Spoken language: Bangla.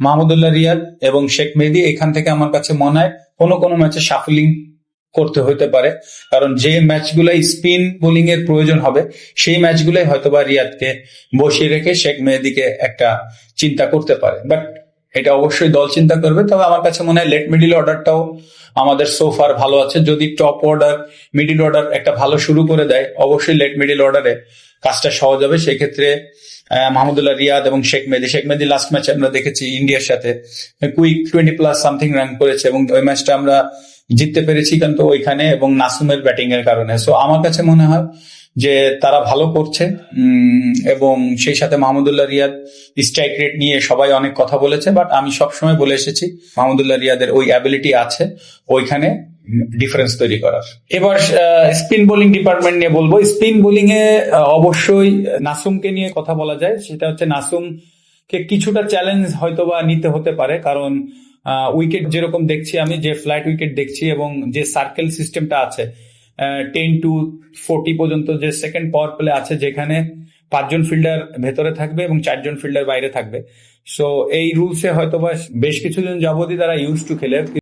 মাহমুদুল্লাহ রিয়াদ এবং শেখ মেহেদি এখান থেকে আমার কাছে মনে হয় কোনো কোনো ম্যাচে সাফলিং করতে হতে পারে। কারণ যে ম্যাচগুলো স্পিন বোলিং এর প্রয়োজন হবে, সেই ম্যাচগুলোই হয়তোবা রিয়াদকে বসিয়ে রেখে শেখ মেহেদিকে একটা চিন্তা করতে পারে। বাট এটা অবশ্যই দল চিন্তা করবে। তবে আমার কাছে মনে হয় লেট মিডিল অর্ডারটাও আমাদের সোফার ভালো আছে। যদি টপ অর্ডার মিডিল অর্ডার একটা ভালো শুরু করে দেয়, অবশ্যই লেট মিডিল অর্ডারে কাজটা সহজ হবে। সেক্ষেত্রে মাহমুদুল্লাহ রিয়াদ এবং শেখ মেদি শেখ মেহেদি লাস্ট ম্যাচে আমরা দেখেছি ইন্ডিয়ার সাথে। Quick twenty plus something run করেছে এবং ওই ম্যাচটা আমরা জিততে পেরেছি কিন্তু ওইখানে এবং নাসুমের ব্যাটিং এর কারণে। সো আমার কাছে মনে হয় যে তারা ভালো করছে এবং সেই সাথে মাহমুদুল্লাহ রিয়াদ স্ট্রাইক রেট নিয়ে সবাই অনেক কথা বলেছে বাট আমি সবসময় বলে এসেছি, মাহমুদুল্লাহ রিয়াদের ওই অ্যাবিলিটি আছে ওইখানে। ডিফারেন্স তৈরি করার। এবার স্পিন বোলিং ডিপার্টমেন্ট নিয়ে বলব। স্পিন বোলিং এ অবশ্যই নাসুমকে নিয়ে কথা বলা যায়। সেটা হচ্ছে নাসুম কে কিছুটা চ্যালেঞ্জ হয়তোবা নিতে হতে পারে। কারণ উইকেট যেরকম দেখছি আমি, যে ফ্ল্যাট উইকেট দেখছি এবং যে সার্কেল সিস্টেমটা আছে টেন টু ফোর্টি পর্যন্ত যে সেকেন্ড পাওয়ার প্লে আছে যেখানে পাঁচজন ফিল্ডার ভেতরে থাকবে এবং চারজন ফিল্ডার বাইরে থাকবে। সো এই রুলসে হয়তোবা বেশ কিছুদিন যাবতীয় তারা ইউজ টু খেলে।